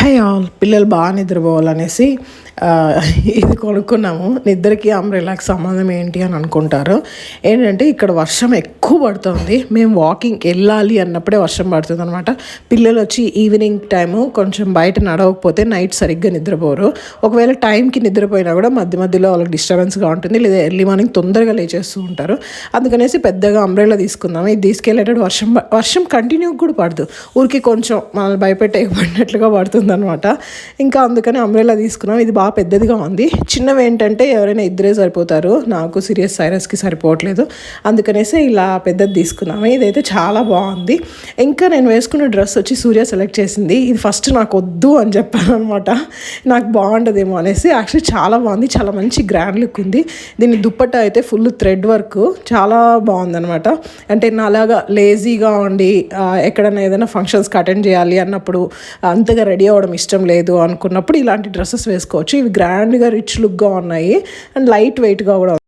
High all పిల్లలు బాగా నిద్రపోవాలనేసి ఇది కొనుక్కున్నాము. నిద్రకి అంబ్రెలాకి సంబంధం ఏంటి అని అనుకుంటారు. ఏంటంటే ఇక్కడ వర్షం ఎక్కువ పడుతుంది. మేము వాకింగ్కి వెళ్ళాలి అన్నప్పుడే వర్షం పడుతుంది అనమాట పిల్లలు వచ్చి ఈవినింగ్ టైము కొంచెం బయట నడవకపోతే నైట్ సరిగ్గా నిద్రపోరు. ఒకవేళ టైంకి నిద్రపోయినా కూడా మధ్య మధ్యలో వాళ్ళకి డిస్టర్బెన్స్గా ఉంటుంది. లేదా ఎర్లీ మార్నింగ్ తొందరగా లేచేస్తూ ఉంటారు. అందుకనేసి పెద్దగా అంబ్రెలా తీసుకుందాము. ఇది తీసుకెళ్ళేటప్పుడు వర్షం వర్షం కంటిన్యూ కూడా పడదు. ఊరికి కొంచెం మనల్ని భయపెట్టేయబడినట్లుగా పడుతుంది. అనమాట ఇంకా అందుకని అంబ్రెలా తీసుకున్నాం. ఇది బాగా పెద్దదిగా ఉంది. చిన్నవి ఏంటంటే ఎవరైనా ఇద్దరే సరిపోతారు. నాకు సీరియస్ సైరస్కి సరిపోవట్లేదు. అందుకనేసి ఇలా పెద్దది తీసుకున్నాము. ఇదైతే చాలా బాగుంది. ఇంకా నేను వేసుకున్న డ్రెస్ వచ్చి సూర్య సెలెక్ట్ చేసింది. ఇది ఫస్ట్ నాకు వద్దు అని చెప్పాను అనమాట నాకు బాగుంటుందేమో అనేసి. యాక్చువల్లీ చాలా బాగుంది. చాలా మంచి గ్రాండ్ లుక్ ఉంది. దీని దుప్పట్ట అయితే ఫుల్ థ్రెడ్ వర్క్ చాలా బాగుందనమాట అంటే నాలాగా లేజీగా ఉండి ఎక్కడైనా ఏదైనా ఫంక్షన్స్కి అటెండ్ చేయాలి అన్నప్పుడు అంతగా రెడీ అవ్వడం ఇష్టం లేదు అనుకున్నప్పుడు ఇలాంటి డ్రెస్సెస్ వేసుకోవచ్చు. ఇవి గ్రాండ్గా రిచ్ లుక్గా ఉన్నాయి. అండ్ లైట్ వెయిట్గా కూడా